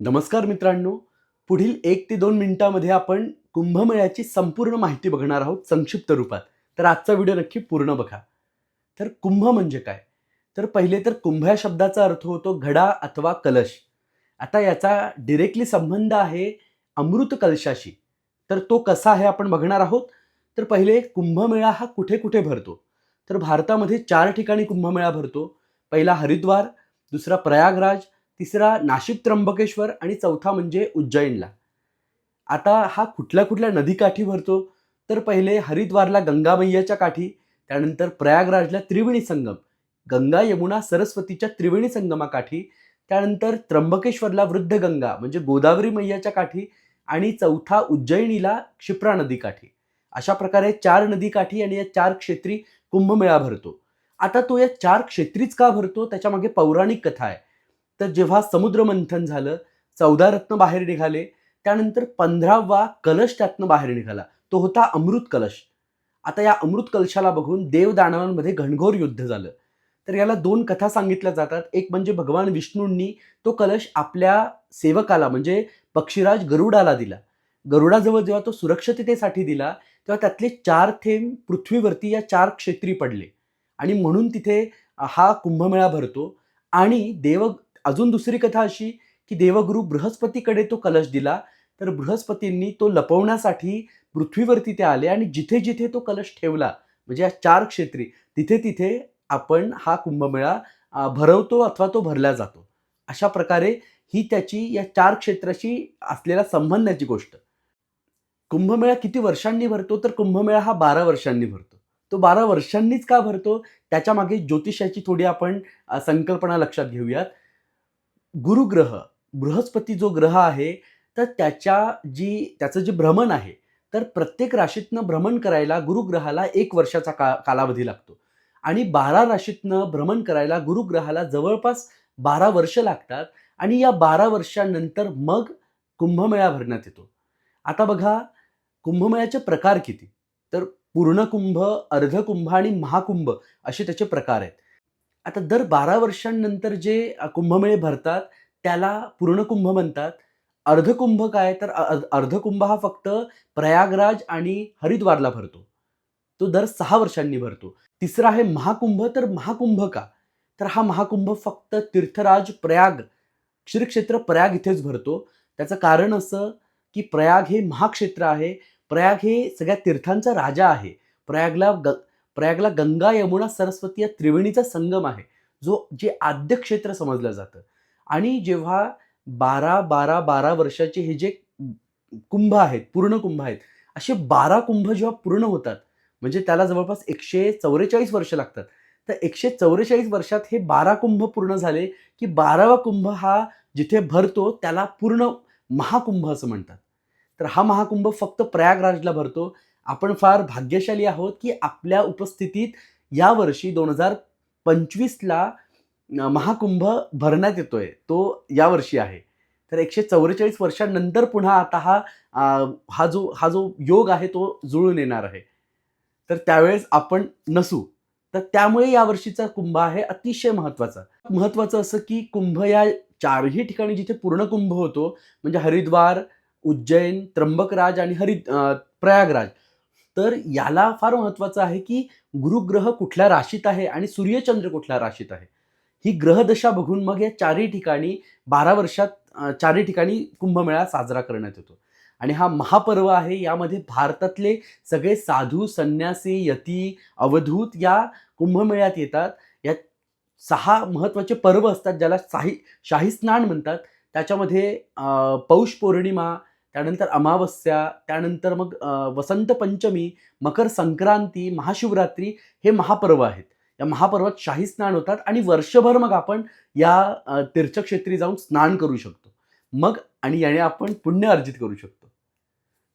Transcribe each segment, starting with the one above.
नमस्कार मित्रांनो. पुढील एक ते दोन मिनिटामध्ये आपण कुंभमेळ्याची संपूर्ण माहिती बघणार आहोत संक्षिप्त रूपात. तर आजचा व्हिडिओ नक्की पूर्ण बघा. तर कुंभ म्हणजे काय? तर पहिले तर कुंभ या शब्दाचा अर्थ होतो घडा अथवा कलश. आता याचा डिरेक्टली संबंध आहे अमृत कलशाशी. तर तो कसा आहे आपण बघणार आहोत? तर पहिले कुंभमेळा हा कुठे कुठे भरतो? तर भारतामध्ये चार ठिकाणी कुंभमेळा भरतो. पहिला हरिद्वार दुसरा प्रयागराज तिसरा नाशिक त्र्यंबकेश्वर आणि चौथा म्हणजे उज्जैनला. आता हा कुठल्या कुठल्या नदीकाठी भरतो? तर पहिले हरिद्वारला गंगामय्याच्या काठी त्यानंतर प्रयागराजला त्रिवेणी संगम गंगा यमुना सरस्वतीच्या त्रिवेणी संगमाकाठी त्यानंतर त्र्यंबकेश्वरला वृद्ध गंगा म्हणजे गोदावरी मैयाच्या काठी आणि चौथा उज्जैनीला क्षिप्रा नदीकाठी अशा प्रकारे चार नदीकाठी आणि या चार क्षेत्री कुंभमेळा भरतो. आता तो या चार क्षेत्रीच का भरतो? त्याच्यामागे पौराणिक कथा आहे. तर जेव्हा समुद्रमंथन झालं चौदा रत्न बाहेर निघाले त्यानंतर पंधरावा कलश त्यातनं बाहेर निघाला. तो होता अमृत कलश. आता या अमृत कलशाला बघून देवदानवांमध्ये घनघोर युद्ध झालं. तर याला दोन कथा सांगितल्या जातात. एक म्हणजे भगवान विष्णूंनी तो कलश आपल्या सेवकाला म्हणजे पक्षीराज गरुडाला दिला. गरुडाजवळ जेव्हा तो सुरक्षिततेसाठी दिला तेव्हा त्यातले चार थेंब पृथ्वीवरती या चार क्षेत्री पडले. आणि म्हणून तिथे हा कुंभमेळा भरतो. आणि देव अजून दुसरी कथा अशी की देवगुरु बृहस्पतीकडे तो कलश दिला तर बृहस्पतींनी तो लपवण्यासाठी पृथ्वीवरती ते आले आणि जिथे जिथे तो कलश ठेवला म्हणजे या चार क्षेत्री तिथे तिथे आपण हा कुंभमेळा भरवतो अथवा तो भरला जातो. अशा प्रकारे ही त्याची या चार क्षेत्राशी असलेला संबंधाची गोष्ट. कुंभमेळा किती वर्षांनी भरतो तर कुंभमेळा हा बारा वर्षांनी भरतो. तो बारा वर्षांनीच का भरतो? त्याच्यामागे ज्योतिषाची थोडी आपण संकल्पना लक्षात घेऊयात. गुरुग्रह बृहस्पती जो ग्रह आहे तर त्याच्या जी त्याचं जे भ्रमण आहे तर प्रत्येक राशीतनं भ्रमण करायला गुरुग्रहाला एक वर्षाचा का कालावधी लागतो. आणि बारा राशीतनं भ्रमण करायला गुरुग्रहाला जवळपास बारा वर्ष लागतात आणि या बारा वर्षानंतर मग कुंभमेळा भरण्यात येतो. आता बघा कुंभमेळ्याचे प्रकार किती? तर पूर्ण कुंभ अर्धकुंभ आणि महाकुंभ असे त्याचे प्रकार आहेत. आता दर बारा वर्षांनंतर जे कुंभमेळे भरतात त्याला पूर्ण कुंभ म्हणतात. अर्धकुंभ काय? तर अर्धकुंभ हा फक्त प्रयागराज आणि हरिद्वारला भरतो. तो दर सहा वर्षांनी भरतो. तिसरा आहे महाकुंभ. तर महाकुंभ का? तर हा महाकुंभ फक्त तीर्थराज प्रयाग श्रीक्षेत्र प्रयाग इथेच भरतो. त्याचं कारण असं की प्रयाग हे महाक्षेत्र आहे. प्रयाग हे सगळ्या तीर्थांचा राजा आहे. प्रयागला ग प्रयागला गंगा यमुना सरस्वती या त्रिवेणीचा संगम आहे जो जे आद्य क्षेत्र समजलं जातं. आणि जेव्हा बारा बारा बारा वर्षाचे हे जे कुंभ आहेत पूर्ण कुंभ आहेत असे बारा कुंभ जेव्हा पूर्ण होतात म्हणजे त्याला जवळपास एकशे चौवेचाळीस वर्ष लागतात. तर एकशे चौवेचाळीस वर्षात हे बारा कुंभ पूर्ण झाले की बारावा कुंभ हा जिथे भरतो त्याला पूर्ण महाकुंभ असं म्हणतात. तर हा महाकुंभ फक्त प्रयागराजला भरतो आपण फार भाग्यशाली आहोत की आपल्या उपस्थितीत यावर्षी दोन हजार पंचवीसला महाकुंभ भरण्यात येतोय. तो यावर्षी आहे. तर एकशे चौवेचाळीस वर्षांनंतर पुन्हा आता हा हा जो हा जो योग आहे तो जुळून येणार आहे. तर त्यावेळेस आपण नसू. तर त्यामुळे यावर्षीचा कुंभ आहे अतिशय महत्त्वाचा. महत्त्वाचं असं की कुंभ या चारही ठिकाणी जिथे पूर्ण कुंभ होतो म्हणजे हरिद्वार उज्जैन त्र्यंबकराज आणि हरि प्रयागराज तर याला फार महत्त्वाचं आहे की गुरुग्रह कुठल्या राशीत आहे आणि सूर्यचंद्र कुठल्या राशीत आहे? ही ग्रहदशा बघून मग या चारही ठिकाणी बारा वर्षात चारही ठिकाणी कुंभमेळा साजरा करण्यात येतो. आणि हा महापर्व आहे यामध्ये भारतातले सगळे साधू संन्यासी यती अवधूत या कुंभमेळ्यात येतात. यात सहा महत्त्वाचे पर्व असतात ज्याला शाही शाही स्नान म्हणतात. त्याच्यामध्ये पौष पौर्णिमा त्यानंतर अमावस्या त्यानंतर मग वसंत पंचमी मकर संक्रांती महाशिवरात्री हे महापर्व आहेत. या महापर्वात शाही स्नान होतात आणि वर्षभर मग आपण या तीर्थक्षेत्री जाऊन स्नान करू शकतो. मग आणि याने आपण पुण्य अर्जित करू शकतो.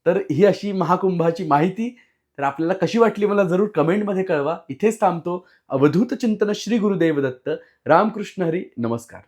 तर ही अशी महाकुंभाची माहिती. तर आपल्याला कशी वाटली मला जरूर कमेंटमध्ये कळवा. इथेच थांबतो. अवधूत चिंतन श्री गुरुदेव दत्त. रामकृष्ण हरी. नमस्कार.